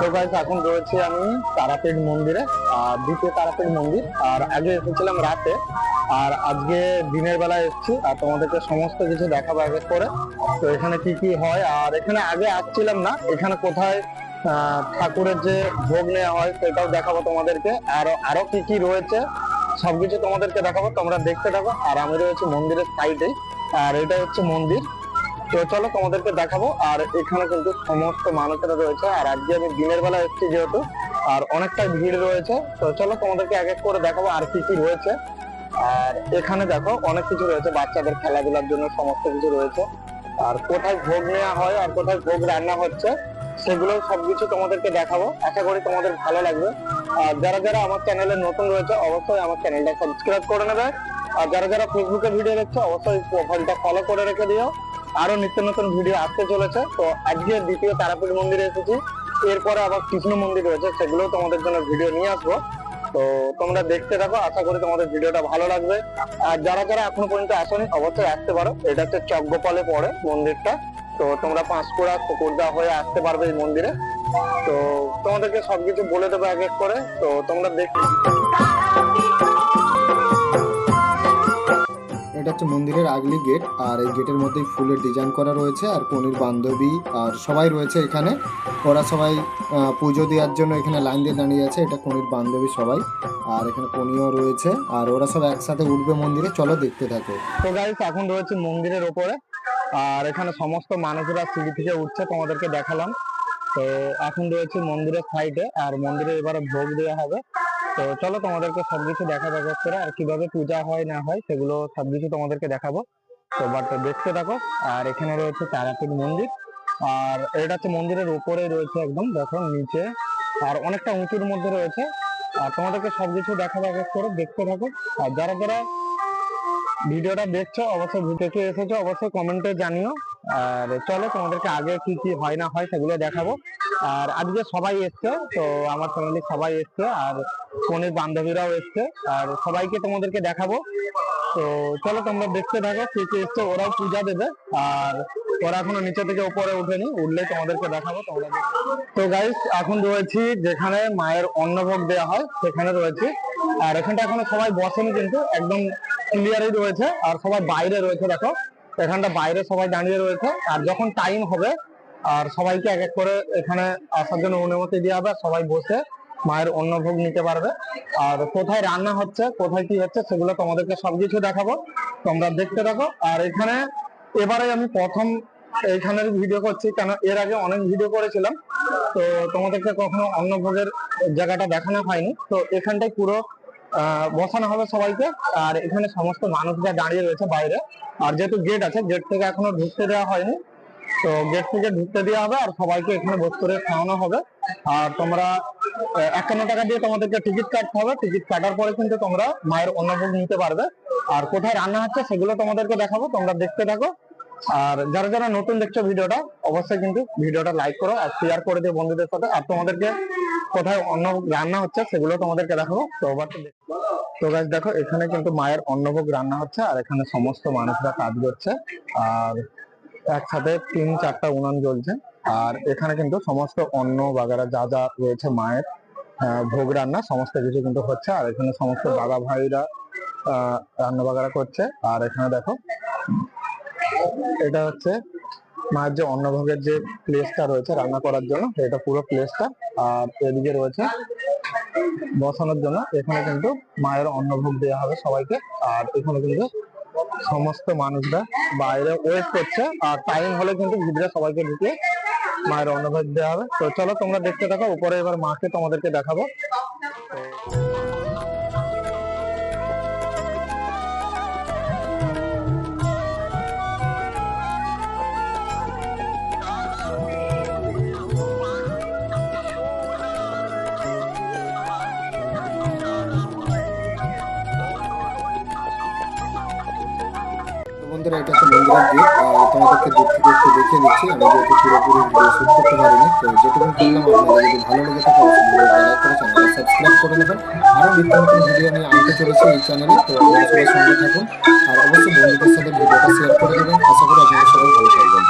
তো গাইস এখন রয়েছে আমি তারাপীঠ মন্দিরে দ্বিতীয় তারাপীঠ মন্দির। আর আগে এসেছিলাম রাতে, আর আজকে দিনের বেলা এসেছি, আর তোমাদেরকে সমস্ত কিছু দেখাবো আগে করে তো এখানে কি কি হয়, আর এখানে আগে আসছিলাম না, এখানে কোথায় ঠাকুরের যে ভোগ নেওয়া হয় সেটাও দেখাবো তোমাদেরকে। আর, আরও কি কি রয়েছে, সবকিছু তোমাদেরকে দেখাবো, তোমরা দেখতে থাকো। আর আমি রয়েছে মন্দিরের সাইডে আর এটা হচ্ছে মন্দির। তো চলো তোমাদেরকে দেখাবো। আর এখানে কিন্তু সমস্ত মানুষেরা রয়েছে। আর আজকে আমি দিনের বেলা এসেছি যেহেতু, আর অনেকটা ভিড় রয়েছে। তো চলো তোমাদেরকে এক এক করে দেখাবো আর কি কি রয়েছে। আর এখানে দেখো, অনেক কিছু রয়েছে। বাচ্চাদের খেলাধুলার জন্য সমস্ত কিছু রয়েছে। আর কোথায় ভোগ নেওয়া হয় আর কোথায় ভোগ রান্না হচ্ছে সেগুলো সবকিছু তোমাদেরকে দেখাবো। আশা করি তোমাদের ভালো লাগবে। আর যারা যারা আমার চ্যানেলে নতুন রয়েছে, অবশ্যই আমার চ্যানেলটা সাবস্ক্রাইব করে নেবে। আর যারা যারা ফেসবুকে ভিডিও দেখছ, অবশ্যই প্রোফাইলটা ফলো করে রেখে দিও। আরও নিত্য নতুন ভিডিও আসতে চলেছে। তো আজকে দ্বিতীয় তারাপীঠ মন্দিরে এসেছি। এরপরে আবার কৃষ্ণ মন্দির রয়েছে সেগুলো তোমাদের জন্য ভিডিও নিয়ে আসব। তো তোমরা দেখতে থাকো, আশা করি তোমাদের ভিডিওটা ভালো লাগবে। আর যারা যারা এখনও পর্যন্ত আসনি, অবশ্যই আসতে পারো। এটা হচ্ছে চকগোপালে পড়ে মন্দিরটা। তো তোমরা পাঁশকুড়া কুকুরদা হয়ে আসতে পারবে এই মন্দিরে। তো তোমাদেরকে সবকিছু বলে দেবো এক এক করে। তো তোমরা দেখ এটা হচ্ছে মন্দিরের আগলি গেট, আর এই গেটের মধ্যেই ফুলের ডিজাইন করা রয়েছে, আর কনির বান্ধবী, আর সবাই রয়েছে এখানে। ওরা সবাই পুজো দেওয়ার জন্য এখানে লাইন দিয়ে দাঁড়িয়ে আছে, এটা কনির বান্ধবী সবাই, আর এখানে কনিও রয়েছে, আর ওরা সব একসাথে উঠবে মন্দিরে, চলো দেখতে থাকে। তো গাইস এখন রয়েছে মন্দিরের ওপরে, আর এখানে সমস্ত মানুষরা সিঁড়ি থেকে উঠছে, তোমাদেরকে দেখালাম। তো এখন রয়েছে মন্দিরের সাইডে আর মন্দিরে এবারে ভোগ দেওয়া হবে। তো চলো তোমাদেরকে সবকিছু দেখা দেখা করে, আর কীভাবে পূজা হয় না হয় সেগুলো সবকিছু তোমাদেরকে দেখাবো। তো বাট দেখতে থাকো, আর এখানে রয়েছে তারাপীঠ মন্দির, আর এটা হচ্ছে মন্দিরের উপরে রয়েছে একদম, দেখো নিচে, আর অনেকটা উঁচুর মধ্যে রয়েছে। আর তোমাদেরকে সবকিছু দেখা দেখা করে, দেখতে থাকো। আর যারা যারা ভিডিওটা দেখছ, অবশ্যই ভিডিওতে এসেছ, অবশ্যই কমেন্টে জানিও। আর চলো তোমাদেরকে আগে কি কি হয় না হয় সেগুলো দেখাবো। আর আজকে সবাই এসছে, তো আমার ফ্যামিলি সবাই এসছে আর ফোনের বান্ধবীরাও এসছে। আর সবাইকে তোমাদেরকে দেখাবো। তো চলো তোমরা দেখতে থাকো কে কে এসছে, ওরাও পূজা দেবে। আর ওরা এখনও নিচে থেকে উপরে ওঠেনি, উঠলে তোমাদেরকে দেখাবো, তোমরা তো গাইস এখন রয়েছি যেখানে মায়ের অন্নভোগ দেওয়া হয়, সেখানে রয়েছে। আর এখানটা এখনও সবাই বসেনি কিন্তু, একদম ক্লিয়ারই রয়েছে। আর সবাই বাইরে রয়েছে, দেখো। এখানটা বাইরে সবাই দাঁড়িয়ে রয়েছে। আর যখন টাইম হবে আর সবাইকে এক এক করে এখানে আসার জন্য অনুমতি দেওয়া হবে সবাই বসে মায়ের অন্নভোগ নিতে পারবে। আর কোথায় রান্না হচ্ছে, কোথায় কি হচ্ছে, সেগুলো তোমাদেরকে সবকিছু দেখাবো। তোমরা দেখতে থাকো। আর এখানে এবারে আমি প্রথম এইখানের ভিডিও করছি, কেন এর আগে অনেক ভিডিও করেছিলাম। তো তোমাদেরকে কখনো অন্নভোগের জায়গাটা দেখানো হয়নি। তো এখানটাই পুরো বসানো হবে সবাইকে। আর এখানে সমস্ত মানুষরা দাঁড়িয়ে রয়েছে বাইরে। আর যেহেতু গেট আছে গেট থেকে এখনও ঢুকতে দেওয়া হয়নি। তো গেট থেকে ঢুকতে দেওয়া হবে আর সবাইকে এখানে বস করে খাওয়ানো হবে। আর তোমরা একান্ন টাকা দিয়ে তোমাদেরকে টিকিট কাটতে হবে। টিকিট কাটার পরে কিন্তু তোমরা মায়ের অন্নভোগ নিতে পারবে। আর কোথায় রান্না হচ্ছে সেগুলো তোমাদেরকে দেখাবো, তোমরা দেখতে থাকো। আর যারা যারা নতুন দেখছ ভিডিওটা, অবশ্যই কিন্তু ভিডিওটা লাইক করো আর শেয়ার করে দিও বন্ধুদের সাথে। আর তোমাদেরকে কোথায় অন্ন রান্না হচ্ছে সেগুলো তোমাদেরকে দেখাবো। তো তো গাছ দেখো, এখানে কিন্তু মায়ের অন্নভোগ রান্না হচ্ছে আর এখানে সমস্ত মানুষরা কাজ করছে। আর একসাথে তিন চারটা উনান জ্বলছে। আর এখানে কিন্তু সমস্ত অন্ন, বাগারা যা যা রয়েছে মায়ের ভোগ রান্না, সমস্ত কিছু কিন্তু হচ্ছে। আর এখানে সমস্ত দাদা ভাইরা রান্না বাগারা করছে। আর এখানে দেখো, এটা হচ্ছে মায়ের যে অন্নভোগের যে প্লেসটা রয়েছে রান্না করার জন্য, এটা পুরো প্লেসটা আর এদিকে রয়েছে বসানোর জন্য। এখানে কিন্তু মায়ের অন্নভোগ দেওয়া হবে সবাইকে। আর এখানে কিন্তু সমস্ত মানুষরা বাইরে ওয়েট করছে, আর টাইম হলে কিন্তু ভিতরে সবাইকে ঢুকে মায়ের অন্নভোগ দেওয়া হবে। তো চলো তোমরা দেখতে থাকো, উপরে এবার মাকে তোমাদেরকে দেখাবো। বন্ধুরা এটা হচ্ছে মন্দিরের আর তোমাদেরকে দূর থেকে একটু দেখিয়ে দিচ্ছি। আমি যেহেতু পুরোপুরি ভিডিও শুট করতে পারিনি, তো যেটুকু করলাম আপনাদের যদি ভালো লেগে থাকে ভিডিও লাইক করে চ্যানেলটা সাবস্ক্রাইব করে নেবেন। আরও নিত্য নতুন ভিডিও আমি আনতে চলেছি এই চ্যানেলে তো আপনারা সবাই সঙ্গে থাকুন। আর অবশ্যই বন্ধুদের সাথে ভিডিওটা শেয়ার করে দেবেন। আশা করি আপনারা সবাই ভালো থাকবেন।